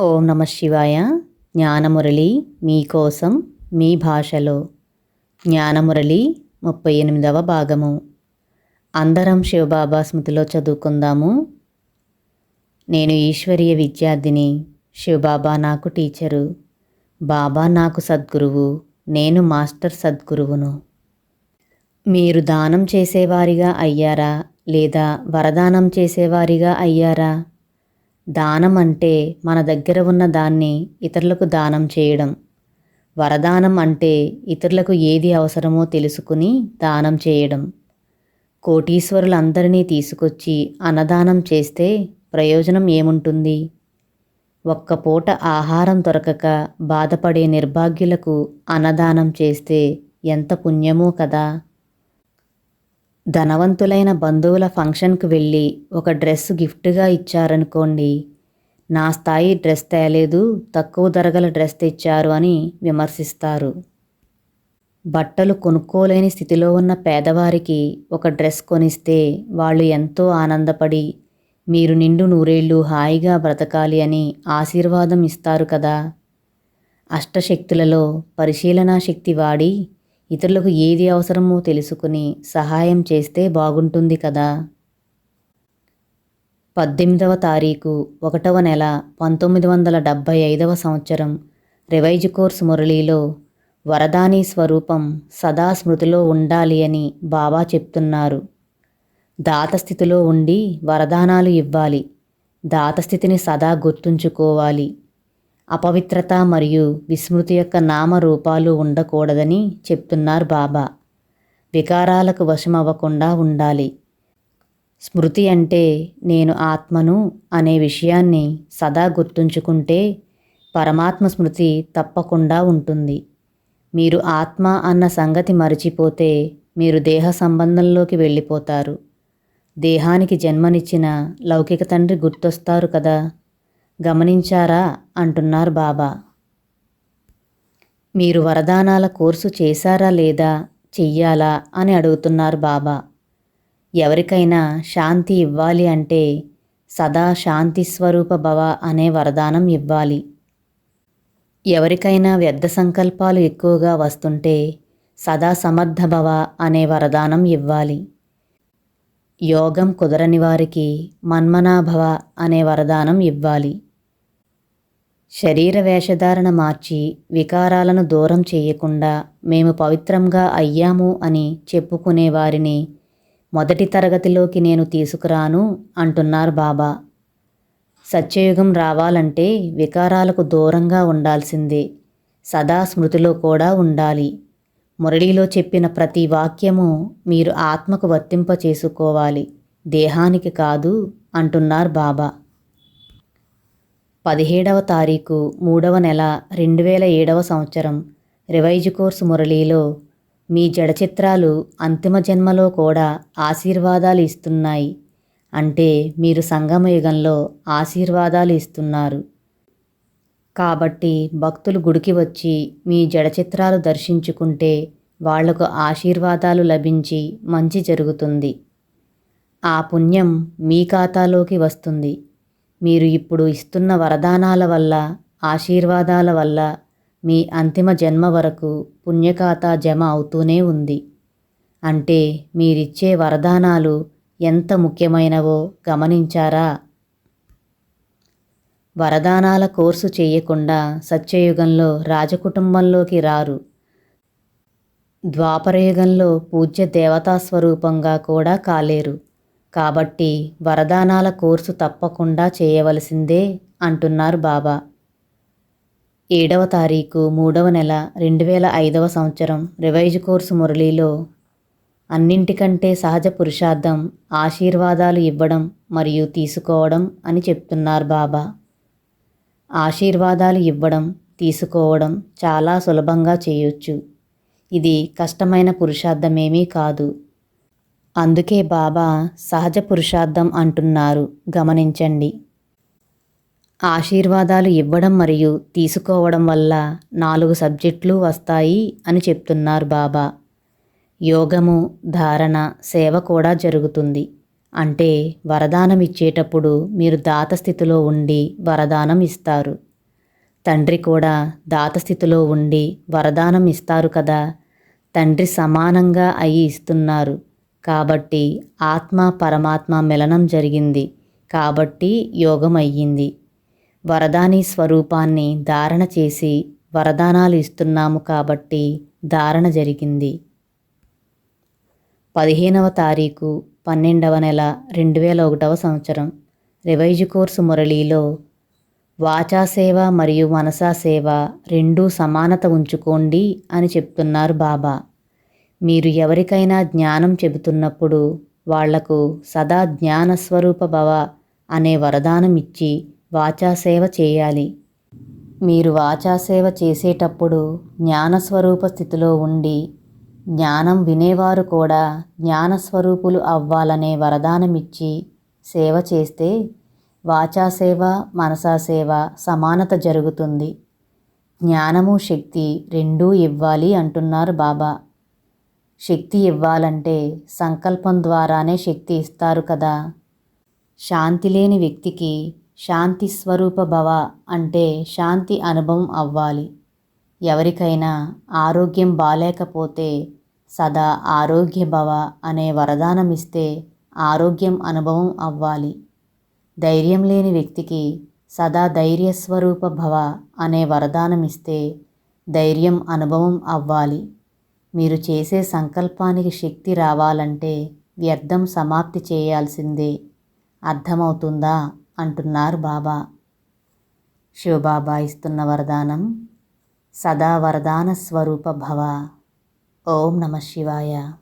ఓం నమ శివాయ. జ్ఞానమురళి మీకోసం మీ భాషలో. జ్ఞానమురళి ముప్పై ఎనిమిదవ భాగము. అందరం శివబాబా స్మృతిలో చదువుకుందాము. నేను ఈశ్వరీయ విద్యార్థిని శివబాబా నాకు టీచరు బాబా నాకు సద్గురువు నేను మాస్టర్ సద్గురువును. మీరు దానం చేసేవారిగా అయ్యారా లేదా వరదానం చేసేవారిగా అయ్యారా? దానం అంటే మన దగ్గర ఉన్న దాన్ని ఇతరులకు దానం చేయడం. వరదానం అంటే ఇతరులకు ఏది అవసరమో తెలుసుకుని దానం చేయడం. కోటీశ్వరులందరినీ తీసుకొచ్చి అన్నదానం చేస్తే ప్రయోజనం ఏముంటుంది? ఒక్క పూట ఆహారం దొరకక బాధపడే నిర్భాగ్యులకు అన్నదానం చేస్తే ఎంత పుణ్యమో కదా! ధనవంతులైన బంధువుల ఫంక్షన్కి వెళ్ళి ఒక డ్రెస్ గిఫ్ట్గా ఇచ్చారనుకోండి. నా స్థాయి డ్రెస్ తేలేదు తక్కువ ధరగల డ్రెస్ తెచ్చారు అని విమర్శిస్తారు. బట్టలు కొనుక్కోలేని స్థితిలో ఉన్న పేదవారికి ఒక డ్రెస్ కొనిస్తే వాళ్ళు ఎంతో ఆనందపడి మీరు నిండు నూరేళ్ళు హాయిగా బ్రతకాలి అని ఆశీర్వాదం ఇస్తారు కదా. అష్టశక్తులలో పరిశీలనా శక్తి వాడి ఇతరులకు ఏది అవసరమో తెలుసుకుని సహాయం చేస్తే బాగుంటుంది కదా. పద్దెనిమిదవ తారీఖు ఒకటవ నెల పంతొమ్మిది వందల డెబ్భై ఐదవ సంవత్సరం రివైజ్ కోర్స్ మురళీలో వరదాని స్వరూపం సదా స్మృతిలో ఉండాలి అని బాబా చెప్తున్నారు. దాతస్థితిలో ఉండి వరదానాలు ఇవ్వాలి. దాతస్థితిని సదా గుర్తుంచుకోవాలి. అపవిత్రత మరియు విస్మృతి యొక్క నామరూపాలు ఉండకూడదని చెప్తున్నారు బాబా. వికారాలకు వశమవ్వకుండా ఉండాలి. స్మృతి అంటే నేను ఆత్మను అనే విషయాన్ని సదా గుర్తుంచుకుంటే పరమాత్మ స్మృతి తప్పకుండా ఉంటుంది. మీరు ఆత్మ అన్న సంగతి మరచిపోతే మీరు దేహ సంబంధంలోకి వెళ్ళిపోతారు. దేహానికి జన్మనిచ్చిన లౌకిక తండ్రి గుర్తొస్తారు కదా. గమనించారా? అంటున్నారు బాబా. మీరు వరదానాల కోర్సు చేశారా లేదా? చెయ్యాలా? అని అడుగుతున్నారు బాబా. ఎవరికైనా శాంతి ఇవ్వాలి అంటే సదా శాంతి స్వరూప భవ అనే వరదానం ఇవ్వాలి. ఎవరికైనా వ్యర్థ సంకల్పాలు ఎక్కువగా వస్తుంటే సదా సమర్థ భవ అనే వరదానం ఇవ్వాలి. యోగం కుదరని వారికి మన్మనాభవ అనే వరదానం ఇవ్వాలి. శరీర వేషధారణ మార్చి వికారాలను దూరం చేయకుండా మేము పవిత్రంగా అయ్యాము అని చెప్పుకునే వారిని మొదటి తరగతిలోకి నేను తీసుకురాను అంటున్నారు బాబా. సత్యయుగం రావాలంటే వికారాలకు దూరంగా ఉండాల్సిందే. సదా స్మృతిలో కూడా ఉండాలి. మురళిలో చెప్పిన ప్రతి వాక్యము మీరు ఆత్మకు వర్తింప చేసుకోవాలి దేహానికి కాదు అంటున్నారు బాబా. పదిహేడవ తారీఖు మూడవ నెల రెండు వేల ఏడవ సంవత్సరం రివైజ్ కోర్సు మురళీలో మీ జడ చిత్రాలు అంతిమ జన్మలో కూడా ఆశీర్వాదాలు ఇస్తున్నాయి. అంటే మీరు సంగమయుగంలో ఆశీర్వాదాలు ఇస్తున్నారు. కాబట్టి భక్తులు గుడికి వచ్చి మీ జడ చిత్రాలు దర్శించుకుంటే వాళ్ళకు ఆశీర్వాదాలు లభించి మంచి జరుగుతుంది. ఆ పుణ్యం మీ ఖాతాలోకి వస్తుంది. మీరు ఇప్పుడు ఇస్తున్న వరదానాల వల్ల ఆశీర్వాదాల వల్ల మీ అంతిమ జన్మ వరకు పుణ్యఖాతా జమ అవుతూనే ఉంది. అంటే మీరిచ్చే వరదానాలు ఎంత ముఖ్యమైనవో గమనించారా? వరదానాల కోర్సు చేయకుండా సత్యయుగంలో రాజకుటుంబంలోకి రారు. ద్వాపరయుగంలో పూజ్య దేవతా స్వరూపంగా కూడా కాలేరు. కాబట్టి వరదానాల కోర్సు తప్పకుండా చేయవలసిందే అంటున్నారు బాబా. ఏడవ తారీఖు మూడవ నెల రెండు వేల ఐదవ సంవత్సరం రివైజ్ కోర్సు మురళీలో అన్నింటికంటే సహజ పురుషార్థం ఆశీర్వాదాలు ఇవ్వడం మరియు తీసుకోవడం అని చెప్తున్నారు బాబా. ఆశీర్వాదాలు ఇవ్వడం తీసుకోవడం చాలా సులభంగా చేయొచ్చు. ఇది కష్టమైన పురుషార్థమేమీ కాదు. అందుకే బాబా సహజ పురుషార్థం అంటున్నారు. గమనించండి. ఆశీర్వాదాలు ఇవ్వడం మరియు తీసుకోవడం వల్ల నాలుగు సబ్జెక్టులు వస్తాయి అని చెప్తున్నారు బాబా. యోగము ధారణ సేవ కూడా జరుగుతుంది. అంటే వరదానం ఇచ్చేటప్పుడు మీరు దాత స్థితిలో ఉండి వరదానం ఇస్తారు. తండ్రి కూడా దాత స్థితిలో ఉండి వరదానం ఇస్తారు కదా. తండ్రి సమానంగా అయి ఇస్తున్నారు. కాబట్టి ఆత్మ పరమాత్మ మిలనం జరిగింది. కాబట్టి యోగం అయ్యింది. వరదాని స్వరూపాన్ని ధారణ చేసి వరదానాలు ఇస్తున్నాము కాబట్టి ధారణ జరిగింది. పదిహేనవ తారీఖు పన్నెండవ నెల రెండు వేల ఒకటవ సంవత్సరం. రివైజ్ కోర్సు మురళీలో వాచాసేవ మరియు మనసా సేవ రెండూ సమానత ఉంచుకోండి అని చెప్తున్నారు బాబా. మీరు ఎవరికైనా జ్ఞానం చెబుతున్నప్పుడు వాళ్ళకు సదా జ్ఞానస్వరూప భవ అనే వరదానం ఇచ్చి వాచాసేవ చేయాలి. మీరు వాచాసేవ చేసేటప్పుడు జ్ఞానస్వరూప స్థితిలో ఉండి జ్ఞానం వినేవారు కూడా జ్ఞానస్వరూపులు అవ్వాలనే వరదానమిచ్చి సేవ చేస్తే వాచాసేవ మనసాసేవ మనసా సేవ సమానత జరుగుతుంది. జ్ఞానము శక్తి రెండూ ఇవ్వాలి అంటున్నారు బాబా. శక్తి ఇవ్వాలంటే సంకల్పం ద్వారానే శక్తి ఇస్తారు కదా. శాంతి లేని వ్యక్తికి శాంతి స్వరూప భవ అంటే శాంతి అనుభవం అవ్వాలి. ఎవరికైనా ఆరోగ్యం బాలేకపోతే సదా ఆరోగ్య భవ అనే వరదానం ఇస్తే ఆరోగ్యం అనుభవం అవ్వాలి. ధైర్యం లేని వ్యక్తికి సదా ధైర్యస్వరూప భవ అనే వరదానం ఇస్తే ధైర్యం అనుభవం అవ్వాలి. మీరు చేసే సంకల్పానికి శక్తి రావాలంటే వ్యర్థం సమాప్తి చేయాల్సిందే. అర్థమవుతుందా? అంటున్నారు బాబా. శివబాబా ఇస్తున్న వరదానం సదా వరదాన స్వరూప భవ. ఓం నమ శివాయ.